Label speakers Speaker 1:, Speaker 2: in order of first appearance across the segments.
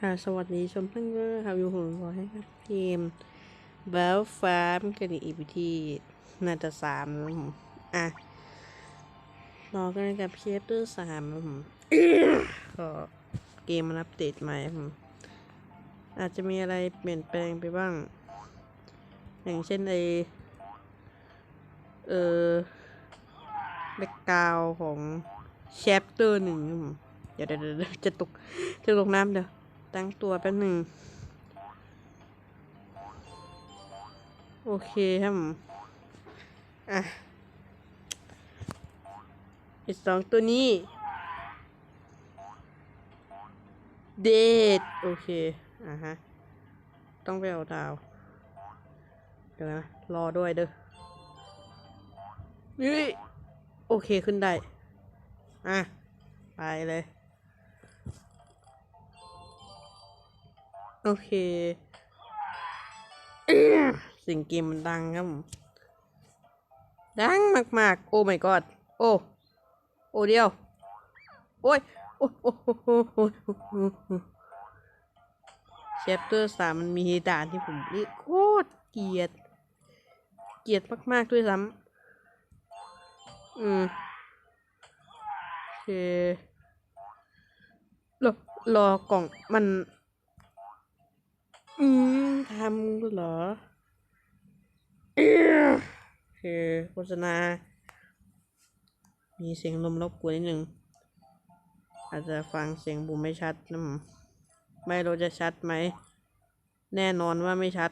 Speaker 1: ค่ะสวัสดีชมทั้งเกอร์ครับอยู่ผมขอให้ครับเกมเบลฟาร์มกันอีกที่น่าจะสามแล้วผมอะรอกันกับเชฟเตอร์สามแล้วผมก็เกมมันอัปเดตใหม่ผมอาจจะมีอะไรเปลี่ยนแปลงไปบ้าง อย่างเช่นไอเออแบ็กกราวของแชปเตอร์หนึ่งเดี๋ยวเดี๋ยวเดี๋ยวจะตกจะตกน้ำเดี๋ยว ตั้งตัวแป๊บหนึ่ง โอเคครับ อะไอสองตัวนี้ เดทโอเค อะฮะ ต้องไปเอาดาว เดี๋ยวนะ รอด้วยเด้อนี่โอเคขึ้นได้ อะ ไปเลย โอเคเสิ่งเกมมันดังครับผมดังมากๆ โอ้ my god โอ้ โอ้เดียว โอ้ย โอ้โอ้โอ้โอ้โอ้โอ้โอ้เชปเตอร์สามมันมีด่านที่ผมนี่โคตรเกลียด เกลียดมากๆด้วยซ้ำอืมโอเครอรอกล่องมัน อืมทำเหรอโอเคโฆษณา มีเสียงลมรบกวนนิดหนึ่ง อาจจะฟังเสียงบุมไม่ชัดนะมไม่รู้จะชัดไหม แน่นอนว่าไม่ชัด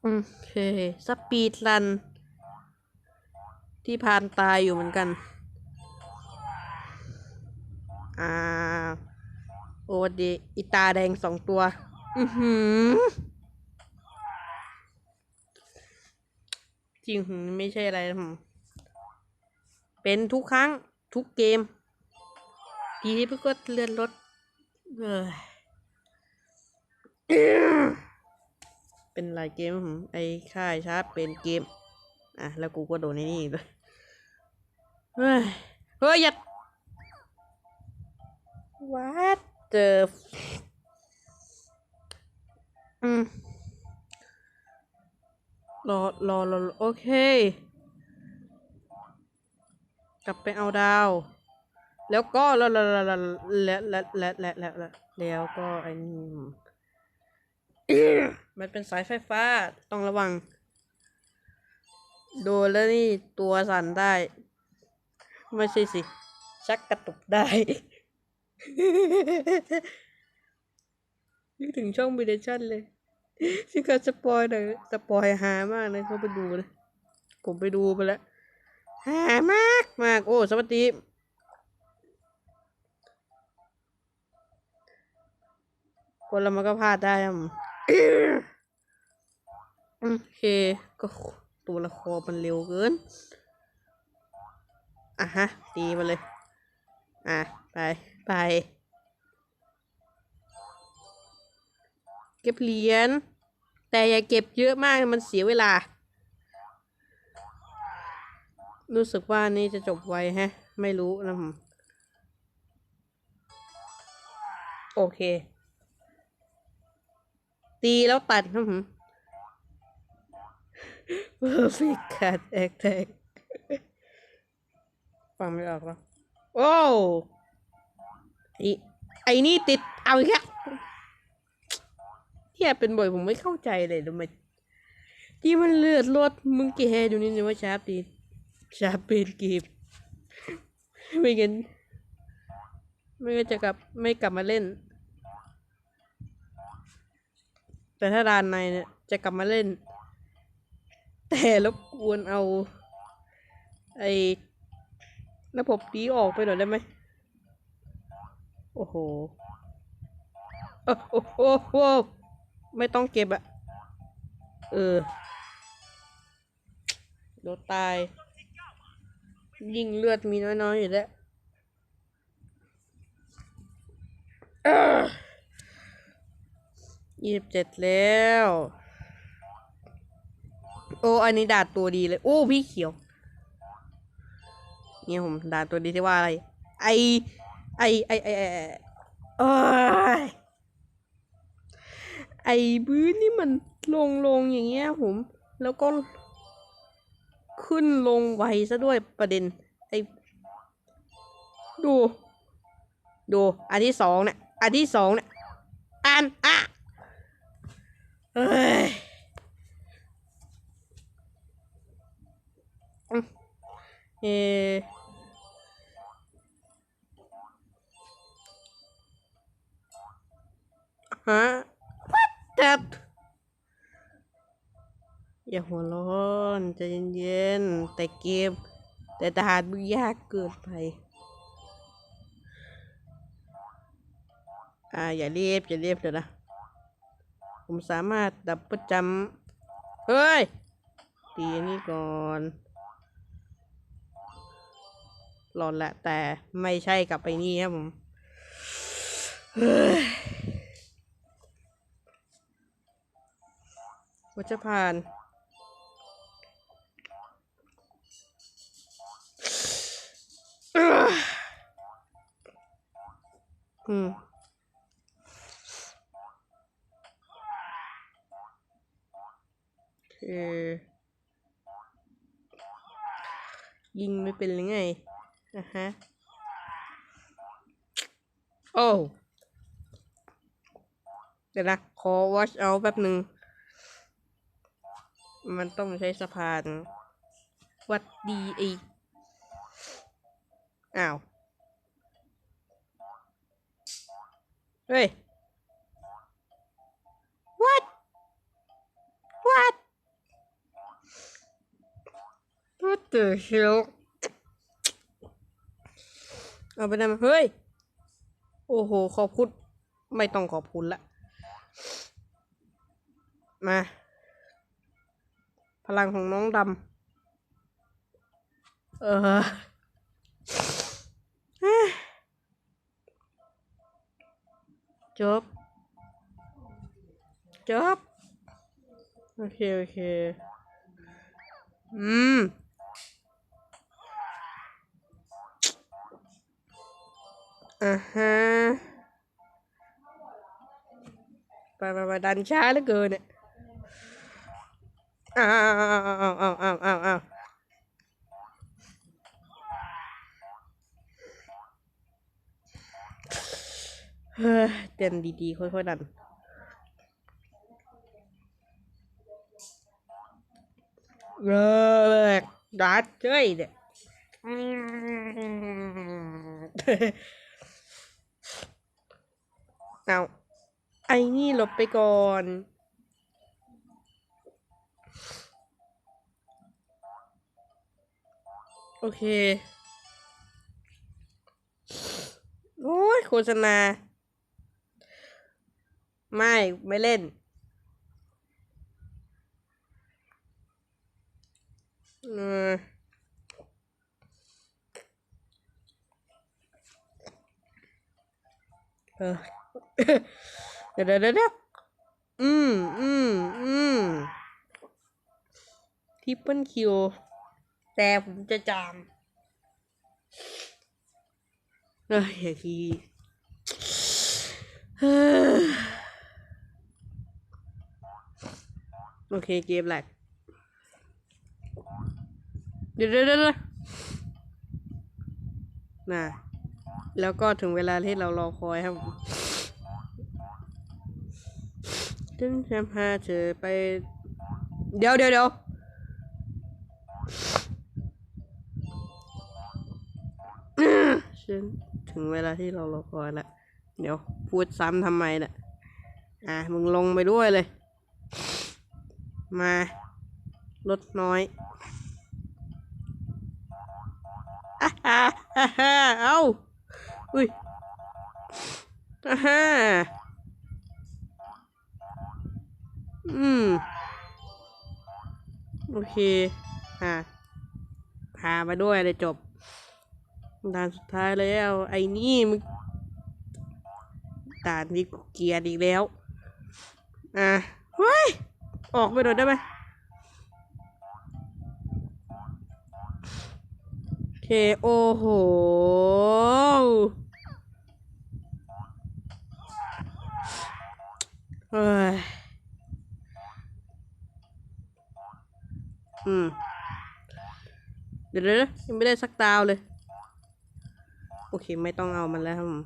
Speaker 1: โอเคสปีดรัน ที่พานตายอยู่เหมือนกัน อ่า อ้ดีอีตาแดงสองตัว อือหือจริงหือไม่ใช่อะไรนะผมเป็นทุกครั้งทุกเกม ทีนี้เพิ่งก็เลื่อนรถเอยเป็นหลายเกมผมไอ้ค่ายชาร์ปเป็นเกม อะ แล้วกูก็โดนในนี่อีกด้วยเฮ้ย เฮ้ย อย่า What the f อืม รอรอรอโอเค กลับไปเอาดาว แล้วก็ล้วแล้วแล้วแล้วแล้วแล้วแล้วแล้วแล้วแล้วก็ไอ้นี่มันเป็นสายไฟฟ้าต้องระวัง โดนแล้วนี่ตัวสั่นได้ ไม่ใช่สิ ชักกระตุกได้ นึกถึงช่องบิเดชั่นเลยที่เขาสปอยหน่อยสปอยหามากเลยเขาไปดูเลย ผมไปดูไปแล้วหามากมาก โอ้ สวัสดีคนเรามันก็พลาดได้อะโอเคก็ตัวละครมันเร็วเกิน อะฮะ ตีมาเลย อะ ไป ไป เก็บเหรียญแต่อย่าเก็บเยอะมากมันเสียเวลา รู้สึกว่านี่จะจบไวแฮะ ไม่รู้นะผมโอเค ตีแล้วตัดนะผม perfect card attack ฟังไม่ออกแล้วโอ้ ไอไอ้นี่ติดเอาอีกแล้วที่ยเป็นบ่อยผมไม่เข้าใจเลยทำไมที่มันเลือดรถมึงแกดูนี่นะว่าชาร์ปดีชาร์ปเป็นเกมไม่งั้นไม่ก็จะกลับไม่กลับมาเล่น แต่ถ้าด่านในเนี่ยจะกลับมาเล่น แต่รบกวนเอา ไอ้ระบบนี้ออกไปหน่อยได้ไหม โอ้โหโอ้โหโอ้ไม่ต้องเก็บอะเออโดนตาย ยิ่งเลือดมีน้อยๆอยู่แล้วยี่สิบเจ็ดแล้ว โอ้ อันนี้ดาดตัวดีเลย โอ้ พี่เขียว เนี่ยผมดาดตัวดีที่ว่าอะไร ไอ ไอไอไอไอเอ้ไอบื้นนี่มันลงลงอย่างเงี้ยผม แล้วก็ ขึ้นลงไวซะด้วยประเด็น ไอดู ดู อันที่สองเนี่ย อันที่สองเนี่ย อัน อะเอ้ยเอ ฮะ what that อย่าหัวร้อนใจเย็นๆ แต่เกม แต่ทหารมึงยากเกินไป อ่า อย่าเรียบอย่าเรียบเดี๋ยวนะ ผมสามารถดับประจำเฮ้ย ตีอันนี้ก่อนหลอนแหละแต่ไม่ใช่กลับไปนี่ครับผมเฮ้ย วัชพานอืมคือยิงไม่เป็นหรือไงนะฮะ โอ้ เดี๋ยวนะ ขอ watch out แป๊บหนึ่ง มันต้องใช้สะพาน วัดดีไออ้าว เฮ้ย what what what the hell เอาไปได้ไหมเฮ้ย โอ้โห ขอบคุณ ไม่ต้องขอบคุณละ มา พลังของน้องดำเออจบ จบ โอเค โอเค อืม อ่าฮะไปไปไปดันช้าเหลือเกินเนี่ย อ้าวอ้าวอ้าวอ้าวอ้าวอ้าวเฮ้ยเต้นดีๆ ค่อยๆดันเลิกดัดเจ้ยเนี่ยเอาไอ้นี่ลบไปก่อน โอเค โอ้ยโฆษณา ไม่ ไม่เล่น เออเอเดี๋ยวเดี๋ยวเดี๋ยวเดี๋ยวอืม อืม อืมทิปเปิลคิว แต่ผมจะจามเฮ้ยอย่าทีโอเคเกมแหลกเดี๋ยวเดี๋ยวเดี๋ยวนะแล้วก็ถึงเวลาที่เรารอคอยครับฉันจะพาเธอไป เดี๋ยวเดี๋ยวเดี๋ยว นถึงเวลาที่เรารอคอยแล้วเดี๋ยวพูดซ้ำทำไมน่ะ อะ มึงลงไปด้วยเลย มา ลดน้อยอาฮ่าอ่าฮ่าเอาอุ้ยอ่าฮ่าอืม โอเค อ่าพามาด้วยเลยจบ ด่านสุดท้ายแล้ว ไอ้นี่มึงด่านวิกเกียร์อีกแล้ว อะเฮ้ย ออกไปโดนได้ไหมโอเค โอ้โหเฮ้ย อืม เดี๋ยวๆยังไม่ได้สักตาวเลย โอเค ไม่ต้องเอามันแล้วครับผม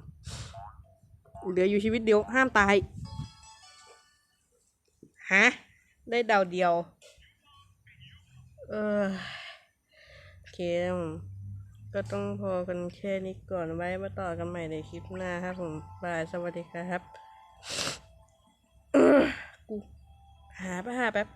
Speaker 1: เหลืออยู่ชีวิตเดียวห้ามตาย ฮะ ได้ดาวเดียว เออโอเคครับผมก็ต้องพอกันแค่นี้ก่อนไว้มาต่อกันใหม่ในคลิปหน้าครับผมบายสวัสดีครับกูหาไปหาแป๊บ